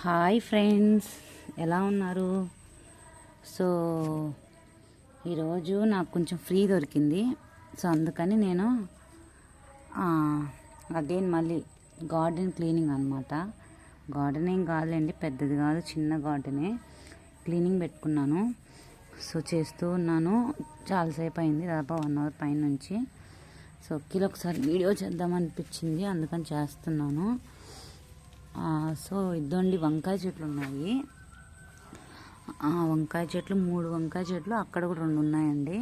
Hi friends ఎలా ఉన్నారు? So ఈరోజు నాకు కొంచెం ఫ్రీ దొరికింది. సో అందుకని నేను అగైన్ మళ్ళీ గార్డెన్ క్లీనింగ్ అనమాట గార్డెన్ ఏం కాదులేండి పెద్దది కాదు చిన్న గార్డెనే క్లీనింగ్ పెట్టుకున్నాను. సో చేస్తూ ఉన్నాను. చాలాసేపు అయింది దాదాపు వన్ అవర్ పైన నుంచి సో కిలో ఒకసారి వీడియో చేద్దామనిపించింది అందుకని చేస్తున్నాను. సో ఇద్దండి వంకాయ చెట్లు ఉన్నాయి ఆ వంకాయ చెట్లు మూడు వంకాయ చెట్లు అక్కడ కూడా రెండు ఉన్నాయండి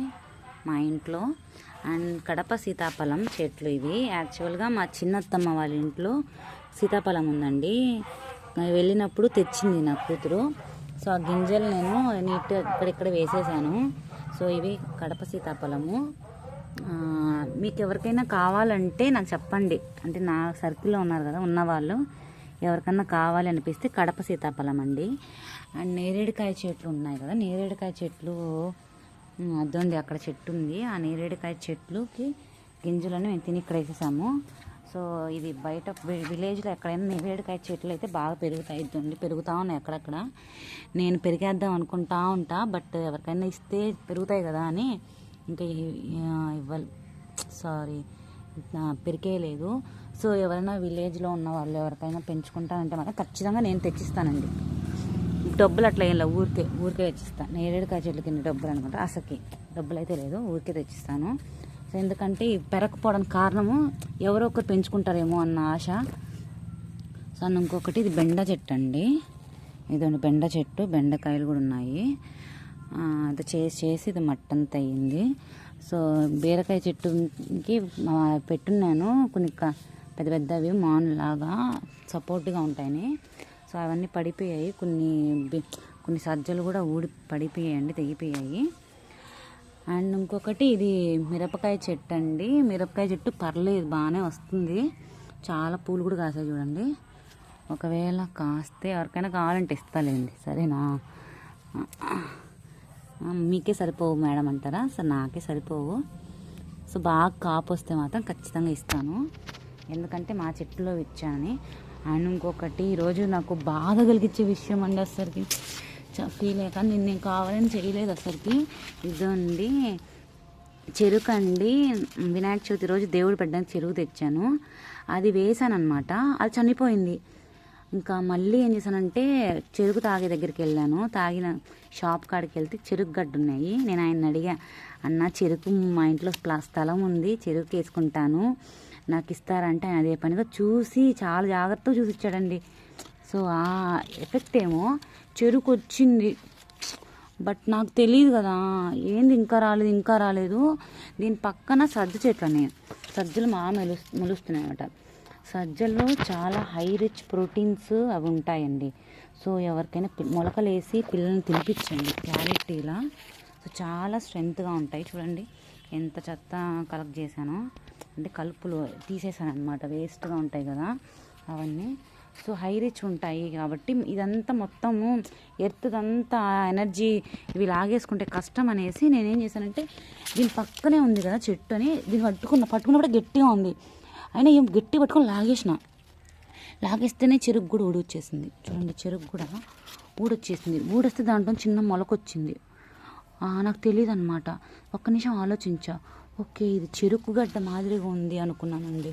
మా ఇంట్లో. అండ్ కడప సీతాఫలం చెట్లు ఇవి. యాక్చువల్గా మా చిన్నత్తమ్మ వాళ్ళ ఇంట్లో సీతాఫలం ఉందండి. వెళ్ళినప్పుడు తెచ్చింది నా కూతురు. సో ఆ గింజలు నేను నీట్గా ఇక్కడిక్కడ వేసేసాను. సో ఇవి కడప సీతాఫలము. మీకు ఎవరికైనా కావాలంటే నాకు చెప్పండి. అంటే నా సర్కిల్లో ఉన్నారు కదా ఉన్నవాళ్ళు. ఎవరికన్నా కావాలనిపిస్తే కడప సీతాఫలం అండి. అండ్ నేరేడుకాయ చెట్లు ఉన్నాయి కదా నేరేడుకాయ చెట్లు ఉమ్, అక్కడ చెట్టు ఉంది. ఆ నేరేడుకాయ చెట్లుకి గింజలను మేము తిని ఇక్కడ వేసేసాము సో ఇది బయట విలేజ్లో ఎక్కడైనా నేరేడుకాయ చెట్లు అయితే బాగా పెరుగుతాయి ఇదండి పెరుగుతూ ఉన్నాయి అక్కడక్కడ. నేను పెరిగేద్దాం అనుకుంటా ఉంటా బట్ ఎవరికైనా ఇస్తే పెరుగుతాయి కదా అని ఇంకా ఇవ్వాలి సారీ పెరికేయలేదు సో ఎవరైనా విలేజ్లో ఉన్న వాళ్ళు ఎవరికైనా పెంచుకుంటానంటే మాత్రం ఖచ్చితంగా నేను తెచ్చిస్తానండి. డబ్బులు అట్లా ఏం లేవు. ఊరికే ఊరికే తెచ్చిస్తాను నేరేడుకాయ చెట్ల కింద డబ్బులు అనుకుంటా అసకి డబ్బులు అయితే లేదు. ఊరికే తెచ్చిస్తాను. సో ఎందుకంటే ఇవి పెరగకపోవడానికి కారణము ఎవరో ఒకరు పెంచుకుంటారేమో అన్న ఆశ. సో అండ్ ఇంకొకటి ఇది బెండ చెట్టు అండి. ఇదండి బెండ చెట్టు. బెండకాయలు కూడా ఉన్నాయి. అది చేసి చేసి ఇది మట్టంత అయ్యింది సో బీరకాయ చెట్టుకి పెట్టున్నాను. కొన్ని క- పెద్ద పెద్దవి మానులాగా సపోర్ట్గా ఉంటాయని. సో అవన్నీ పడిపోయాయి. కొన్ని బి- కొన్ని సజ్జలు కూడా ఊడి పడిపోయాయండి తెగిపోయాయి. అండ్ ఇంకొకటి ఇది మిరపకాయ చెట్టు అండి. మిరపకాయ చెట్టు పర్లేదు బాగానే వస్తుంది. చాలా పూలు కూడా కాసాయి చూడండి. ఒకవేళ కాస్తే ఎవరికైనా కావాలంటే ఇస్తాలేండి. సరేనా? మీకే సరిపోవు మేడం అంటారా? సో నాకే సరిపోవు. సో బాగా కాపు వస్తే మాత్రం ఖచ్చితంగా ఇస్తాను. ఎందుకంటే మా చెట్టులో ఇచ్చాను. అండ్ ఇంకొకటి ఈరోజు నాకు బాధ కలిగించే విషయం అండి అసలుకి. ఫీల్ అయ్యాక నేను నేను కావాలని చేయలేదు అసలుకి. ఇదండి చెరుకు అండి. వినాయక చవితి రోజు దేవుడు పెట్టడానికి చెరుకు తెచ్చాను. అది వేసాను అనమాట అది చనిపోయింది. ఇంకా మళ్ళీ ఏం చేశానంటే చెరుకు తాగే దగ్గరికి వెళ్ళాను. తాగిన షాప్ కాడికి వెళ్తే చెరుకు గడ్డ ఉన్నాయి. నేను ఆయన అడిగా అన్న చెరుకు మా ఇంట్లో స్థలం ఉంది. చెరుకు వేసుకుంటాను. నాకు ఇస్తారంటే ఆయన అదే పనిగా చూసి చాలా జాగ్రత్తగా చూసి ఇచ్చాడండి సో ఆ ఎఫెక్ట్ ఏమో చెరుకు వచ్చింది బట్ నాకు తెలియదు కదా ఏంది ఇంకా రాలేదు ఇంకా రాలేదు. దీని పక్కన సజ్జ చెట్లని సజ్జలు మా మెలు మెలుస్తున్నాయి అన్నమాట. సజ్జల్లో చాలా హై రిచ్ ప్రోటీన్స్ అవి ఉంటాయండి. సో ఎవరికైనా మొలకలు వేసి పిల్లల్ని తినిపించండి క్వాలిటీలా. సో చాలా స్ట్రెంగ్త్గా ఉంటాయి. చూడండి ఎంత చెత్త కలెక్ట్ చేశానో. అంటే కలుపులు తీసేసాను అనమాట వేస్ట్గా ఉంటాయి కదా అవన్నీ. సో హై రిచ్ ఉంటాయి కాబట్టి ఇదంతా మొత్తము ఎర్త్దంతా ఎనర్జీ ఇవి లాగేసుకుంటే కష్టం అనేసి నేనేం చేశానంటే దీని పక్కనే ఉంది కదా చెట్టు అని దీన్ని పట్టుకున్న పట్టుకున్నప్పుడు గట్టిగా ఉంది. అయినా ఏం గట్టి పట్టుకొని లాగేసిన. లాగేస్తేనే చెరుకు కూడా ఊడొచ్చేసింది. చూడండి చెరుకు కూడా ఊడొచ్చేసింది. ఊడొస్తే దాంట్లో చిన్న మొలకొచ్చింది. నాకు తెలియదు అనమాట ఒక్క నిమిషం ఆలోచించా. ఓకే ఇది చెరుకు గడ్డ మాదిరిగా ఉంది అనుకున్నానండి.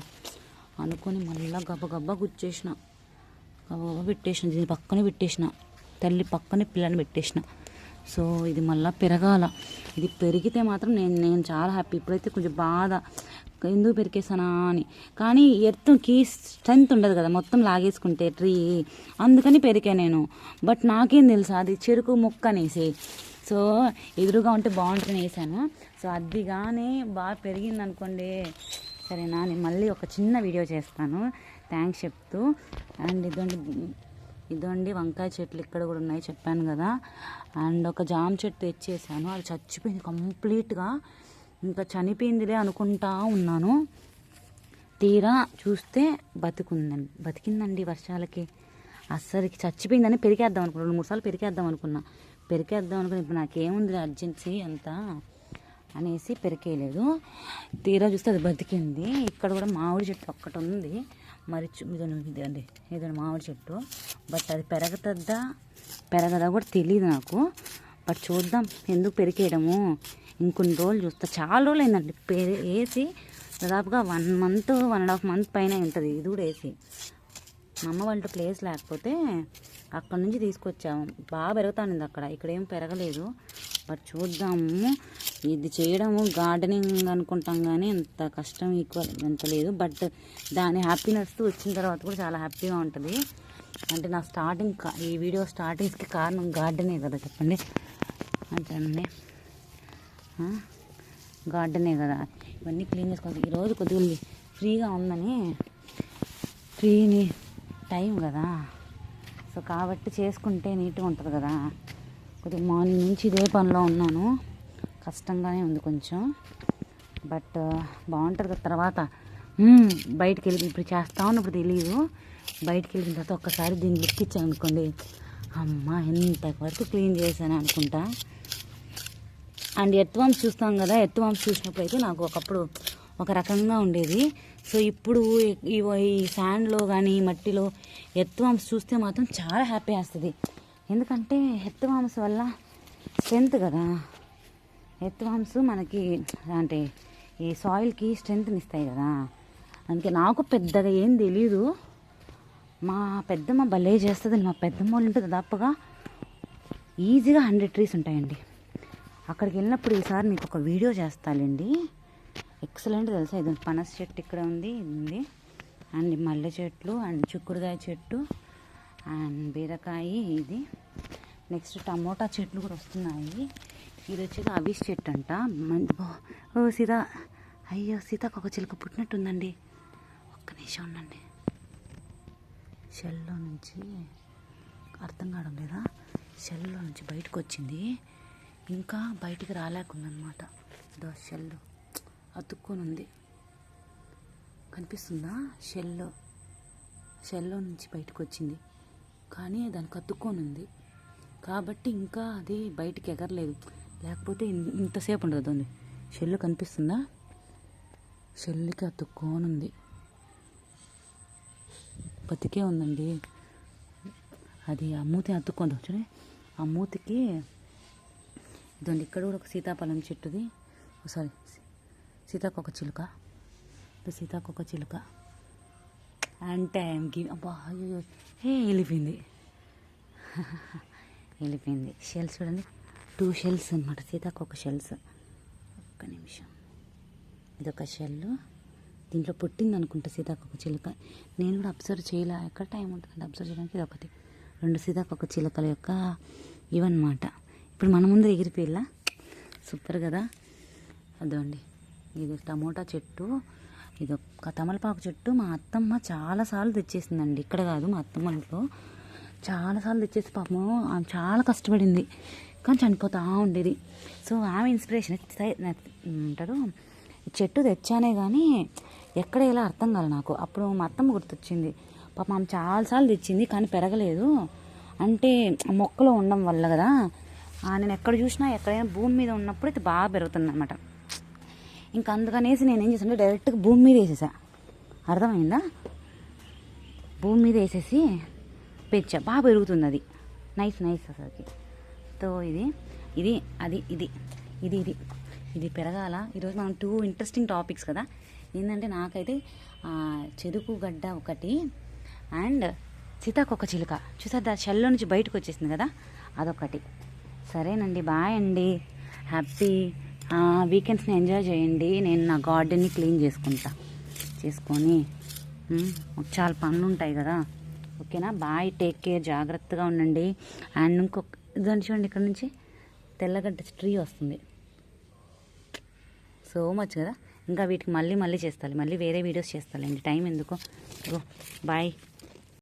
అనుకొని మళ్ళీ గబ గుచ్చేసిన. గబగబా పెట్టేసిన దీని పక్కనే పెట్టేసిన. తల్లి పక్కనే పిల్లని పెట్టేసిన. సో ఇది మళ్ళీ పెరగాల. ఇది పెరిగితే మాత్రం నేను నేను చాలా హ్యాపీ. ఇప్పుడైతే కొంచెం బాధ. ఎందుకు పెరికేసానా అని. కానీ ఎత్తుకి స్ట్రెంత్ ఉండదు కదా. మొత్తం లాగేసుకుంటే ట్రీ. అందుకని పెరికా నేను. బట్ నాకేం తెలుసా అది చెరుకు మొక్క అనేసి. సో ఎదురుగా ఉంటే బాగుంటుంది వేసాను. సో అది కానీ బాగా పెరిగింది అనుకోండి సరేనా నేను మళ్ళీ ఒక చిన్న వీడియో చేస్తాను. థ్యాంక్స్ చెప్తూ. అండ్ ఇదండి ఇదండి వంకాయ చెట్లు ఇక్కడ కూడా ఉన్నాయి చెప్పాను కదా. అండ్ ఒక జామ చెట్టు తెచ్చేసాను. అది చచ్చిపోయింది కంప్లీట్గా. ఇంకా చనిపోయిందిలే అనుకుంటా ఉన్నాను. తీరా చూస్తే బతుకుందండి బతికిందండి వర్షాలకి. అస్సలకి చచ్చిపోయిందని పెరికేద్దాం అనుకున్నా రెండు మూడు సార్లు పెరికేద్దాం అనుకున్నా. పెరికేద్దాం అనుకుని ఇప్పుడు నాకేముంది అర్జెన్సీ అంతా అనేసి పెరికేయలేదు. తీరా చూస్తే అది బతికింది. ఇక్కడ కూడా మామిడి చెట్టు ఒక్కటి ఉంది మరి చు- ఇదండి ఇదండి మామిడి చెట్టు. బట్ అది పెరగతద్దా? పెరగదా కూడా తెలియదు నాకు. బట్ చూద్దాం ఎందుకు పెరికేయడము? ఇంకొన్ని రోజులు చూస్తా. చాలా రోజులు అయిందండి. పెరి వేసి దాదాపుగా one month one and half month పైన ఉంటుంది. ఇది కూడా వేసి మా అమ్మ వాళ్ళ ప్లేస్ లేకపోతే అక్కడ నుంచి తీసుకొచ్చాము బాగా పెరుగుతానింది అక్కడ. ఇక్కడ ఏం పెరగలేదు. బట్ చూద్దాము. ఇది చేయడము గార్డెనింగ్ అనుకుంటాం కానీ ఎంత కష్టం ఈక్వల్ ఎంత లేదు. బట్ దాని హ్యాపీనెస్ వచ్చిన తర్వాత కూడా చాలా హ్యాపీగా ఉంటుంది. అంటే నా స్టార్టింగ్ ఈ వీడియో స్టార్టింగ్స్కి కారణం గార్డెనే కదా చెప్పండి. అంతేనండి గార్డెనే కదా. ఇవన్నీ క్లీన్ చేసుకోవాలి. ఈరోజు కొద్దిగా ఫ్రీగా ఉందని ఫ్రీని టైం కదా. సో కాబట్టి చేసుకుంటే నీట్గా ఉంటుంది కదా. కొద్దిగా మార్నింగ్ నుంచి ఇదే పనిలో ఉన్నాను. కష్టంగానే ఉంది కొంచెం. బట్ బాగుంటుంది కదా తర్వాత. బయటికి వెళ్ళి ఇప్పుడు చేస్తా ఉన్నప్పుడు తెలియదు బయటికి వెళ్ళిన తర్వాత ఒక్కసారి దీన్ని లుక్ ఇచ్చాను అనుకోండి. అమ్మ ఎంత వరకు క్లీన్ చేశాను అనుకుంటా. అండ్ ఎత్వాంస్ చూస్తాం కదా ఎత్వాంస్ చూసినప్పుడు అయితే నాకు ఒకప్పుడు ఒక రకంగా ఉండేది. సో ఇప్పుడు ఈ ఈ శాండ్లో కానీ మట్టిలో ఎత్వాంస్ చూస్తే మాత్రం చాలా హ్యాపీ వేస్తుంది ఎందుకంటే ఎత్వాంస్ వల్ల స్ట్రెంత్ కదా. ఎత్వాంస్ మనకి అంటే ఈ సాయిల్కి స్ట్రెంత్ని ఇస్తాయి కదా. అందుకే నాకు పెద్దగా ఏం తెలీదు. మా పెద్దమ్మ భలే చేస్తుంది. మా పెద్దమ్మ వాళ్ళు ఉంటే దాదాపుగా ఈజీగా హండ్రెడ్ ట్రీస్ ఉంటాయండి. అక్కడికి వెళ్ళినప్పుడు ఈసారి మీకు ఒక వీడియో చేస్తాలండి ఎక్సలెంట్ తెలుసా? ఇది పనస చెట్టు ఇక్కడ ఉంది ఇది. ఉంది అండ్ మల్లె చెట్లు అండ్ చిక్కుడుకాయ చెట్టు అండ్ బీరకాయ ఇది. నెక్స్ట్ టమోటా చెట్లు కూడా వస్తున్నాయి. ఇది వచ్చేసి అవిస్ చెట్టు అంట. ఓ- సీత. అయ్యో సీతాకొక చిలుక పుట్టినట్టుందండి. ఒక్క నిమిషం ఉండండి. షెల్లో నుంచి అర్థం కావడం లేదా? షెల్లో నుంచి బయటకు వచ్చింది. ఇంకా బయటికి రాలేకుందనమాట దో షెల్ అతుక్కొని ఉంది కనిపిస్తుందా? షెల్లో. షెల్లో నుంచి బయటకు వచ్చింది కానీ దానికి అతుక్కొని ఉంది కాబట్టి ఇంకా అది బయటికి ఎగరలేదు. లేకపోతే ఇంతసేపు ఉండదు అది. షెల్లు కనిపిస్తుందా? షెల్లుకి అతుక్కొని ఉంది బతికే ఉందండి. అది ఆ మూతి అతుక్కుంది చూడండి ఆ మూతికి ఇదండి ఇక్కడ కూడా ఒక సీతాఫలం చెట్టుది. సారీ సీతాకొక చిలుక? ఇది సీతాకొక చిలుక? అంటే గి అబ్బా అయ్యో హే వెళ్ళిపోయింది. వెళ్ళిపోయింది. షెల్స్ చూడండి. టూ షెల్స్ అనమాట సీతాకొక షెల్స్ ఒక్క నిమిషం. ఇదొక షెల్ దీంట్లో పుట్టింది అనుకుంటా సీతాకొక చిలుక. నేను కూడా అబ్జర్వ్ చేయలే. ఎక్కడ టైం ఉంటుంది అబ్జర్వ్ చేయడానికి ఇది ఒకటి. రెండు సీతాకొక చిలుకల యొక్క ఇవన్నమాట. ఇప్పుడు మన ముందు ఎగిరిపోయిలా. సూపర్ కదా. అదండి ఇది టమోటా చెట్టు ఇది ఒక తమలపాకు చెట్టు. మా అత్తమ్మ చాలాసార్లు తెచ్చేసిందండి. ఇక్కడ కాదు మా అత్తమ్మ ఇంట్లో. చాలాసార్లు తెచ్చేసి పాపం ఆమె చాలా కష్టపడింది. కానీ చనిపోతా ఉండేది. సో ఆమె ఇన్స్పిరేషన్ అంటారు చెట్టు తెచ్చానే కానీ ఎక్కడ ఇలా అర్థం కాలే నాకు. అప్పుడు మా అత్తమ్మ గుర్తొచ్చింది. పాప ఆమె చాలాసార్లు తెచ్చింది కానీ పెరగలేదు. అంటే మొక్కలో ఉండడం వల్ల కదా. ఆ, నేను ఎక్కడ చూసినా ఎక్కడైనా భూమి మీద ఉన్నప్పుడు ఇది బాగా పెరుగుతుంది అనమాట ఇంకా అందుకనేసి నేను ఏం చేశాను డైరెక్ట్గా భూమి మీద వేసేసా. అర్థమైందా? భూమి మీద వేసేసి పెంచా. బాగా పెరుగుతుంది అది నైస్ నైస్ అసలుకి. సో ఇది ఇది అది ఇది ఇది ఇది. ఇది పెరగాల. ఈరోజు మనం టూ ఇంట్రెస్టింగ్ టాపిక్స్ కదా. ఏంటంటే నాకైతే చెరుకు గడ్డ ఒకటి అండ్ సీతాకొక చిలుక. చూసారు దా షెల్లో నుంచి బయటకు వచ్చేసింది కదా? అదొకటి. సరేనండి బాయ్ అండి. హ్యాపీ వీకెండ్స్ని ఎంజాయ్ చేయండి. నేను నా గార్డెన్ని క్లీన్ చేసుకుంటా. చేసుకొని మాకు చాలా పనులు ఉంటాయి కదా. ఓకేనా? బాయ్ టేక్ కేర్ జాగ్రత్తగా ఉండండి. అండ్ ఇంకొక దాన్ని చూడండి ఇక్కడ నుంచి. తెల్లగడ్డ ట్రీ వస్తుంది. సో మచ్ కదా. ఇంకా వీటికి మళ్ళీ మళ్ళీ చేస్తాలి. మళ్ళీ వేరే వీడియోస్ చేస్తాలండి టైం ఎందుకు? బాయ్